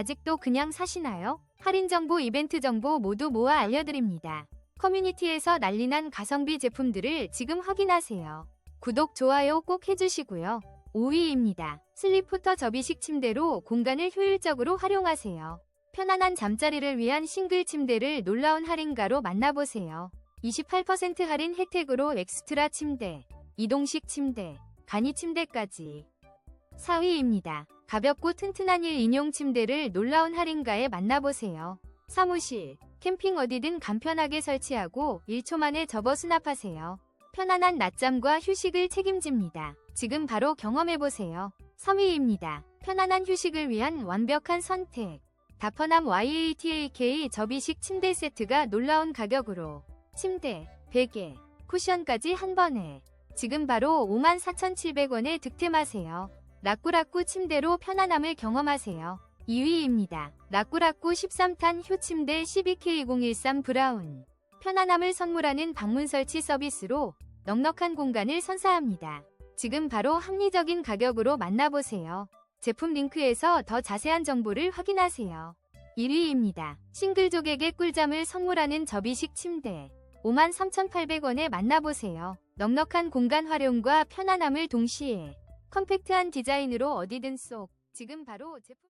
아직도 그냥 사시나요? 할인 정보, 이벤트 정보 모두 모아 알려드립니다. 커뮤니티에서 난리난 가성비 제품들을 지금 확인하세요. 구독, 좋아요 꼭 해주시고요. 5위입니다. 슬리포터 접이식 침대로 공간을 효율적으로 활용하세요. 편안한 잠자리를 위한 싱글 침대를 놀라운 할인가로 만나보세요. 28% 할인 혜택으로 엑스트라 침대, 이동식 침대, 간이 침대까지. 4위입니다. 가볍고 튼튼한 1인용 침대를 놀라운 할인가에 만나보세요. 사무실, 캠핑 어디든 간편하게 설치하고 1초 만에 접어 수납하세요. 편안한 낮잠과 휴식을 책임집니다. 지금 바로 경험해보세요. 3위입니다. 편안한 휴식을 위한 완벽한 선택. 다퍼남 YATAK 접이식 침대 세트가 놀라운 가격으로 침대, 베개, 쿠션까지 한 번에 지금 바로 54,700원에 득템하세요. 라꾸라꾸 침대로 편안함을 경험하세요. 2위입니다. 라꾸라꾸 13탄 효 침대 12K2013 브라운. 편안함을 선물하는 방문 설치 서비스로 넉넉한 공간을 선사합니다. 지금 바로 합리적인 가격으로 만나보세요. 제품 링크에서 더 자세한 정보를 확인하세요. 1위입니다. 싱글족에게 꿀잠을 선물하는 접이식 침대. 53,800원에 만나보세요. 넉넉한 공간 활용과 편안함을 동시에 컴팩트한 디자인으로 어디든 쏙. 지금 바로 제품